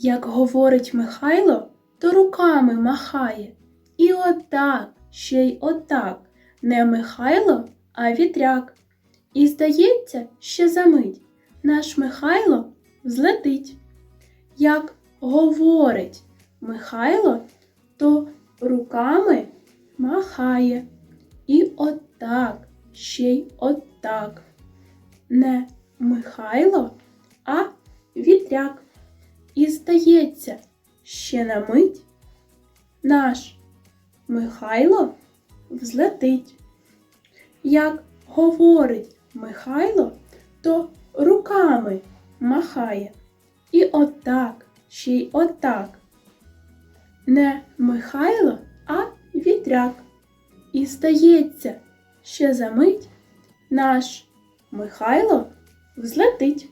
Як говорить Михайло, то руками махає. І отак, ще й отак. Не Михайло, а вітряк. І здається, ще за мить наш Михайло взлетить. Як говорить Михайло, то руками махає. І отак, ще й отак. Не Михайло, а вітряк. І здається, ще на мить наш Михайло взлетить. Як говорить Михайло, то руками махає. І отак, ще й отак. Не Михайло, а вітряк. І здається, ще за мить наш Михайло взлетить.